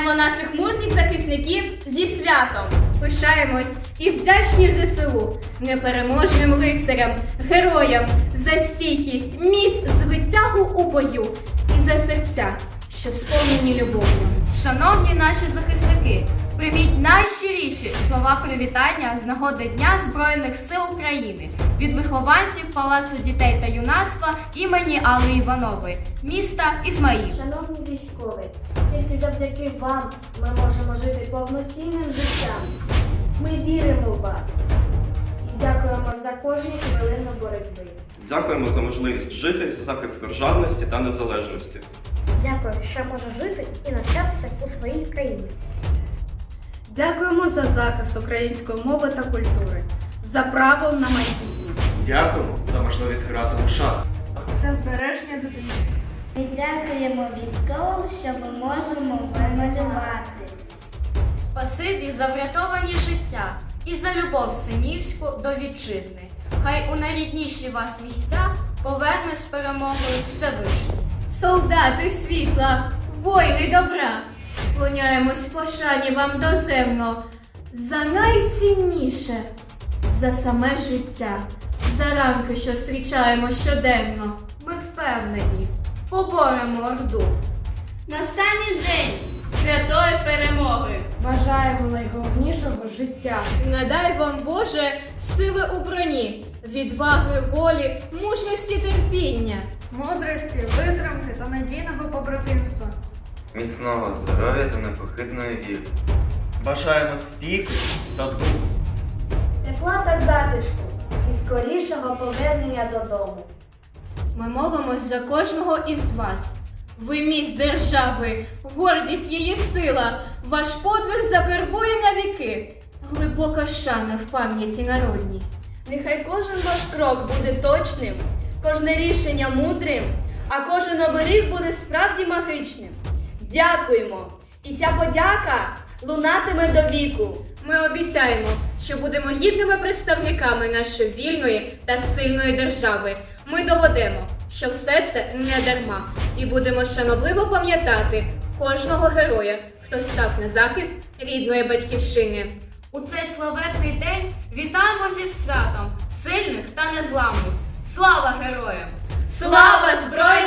Вітаємо наших мужніх захисників зі святом! Пишаємось і вдячні ЗСУ, непереможним лицарям, героям за стійкість, міць, звитягу у бою і за серця, що сповнені любов'ю. Шановні наші захисники, прийміть найщиріші слова привітання з нагоди Дня Збройних сил України від вихованців Палацу дітей та юнацтва імені Алли Іванової, міста Ізмаїл. Шановні військові, тільки завдяки вам ми можемо жити повноцінним життям. Ми віримо в вас і дякуємо за кожну хвилину боротьби. Дякуємо за можливість жити за захист державності та незалежності. Дякую, що можу жити і навчатися у своїй країні. Дякуємо за захист української мови та культури, за право на майбутнє. Дякуємо за можливість грати у шах. Та збереження дитини. Ми дякуємо військовим, що ми можемо вималювати. Спасибі за врятовані життя і за любов синівську до вітчизни. Хай у найрідніші вас місця поверне з перемогою Всевишній. Солдати світла, воїни добра, клоняємось пошані вам доземно, за найцінніше, за саме життя, за ранки, що зустрічаємо щоденно. Ми впевнені, поборемо Орду. Настане день. Бажаємо найголовнішого життя. Надай вам, Боже, сили у броні, відваги, волі, мужності, терпіння. Мудрості, витримки та надійного побратимства. міцного здоров'я та непохитної віри. Бажаємо стійкості та духу. Тепла та затишку і скорішого повернення додому. Ми молимось за кожного із вас. Ви міст держави, гордість її сила, ваш подвиг закарбує на віки. Глибока шана в пам'яті народній. Нехай кожен ваш крок буде точним, кожне рішення мудрим, а кожен оберіг буде справді магічним. Дякуємо! І ця подяка лунатиме до віку. Ми обіцяємо, що будемо гідними представниками нашої вільної та сильної держави. Ми доведемо, що все це не дарма, і будемо шанобливо пам'ятати кожного героя, хто став на захист рідної батьківщини. У цей славетний день вітаємо зі святом сильних та незламних. Слава героям! Слава України!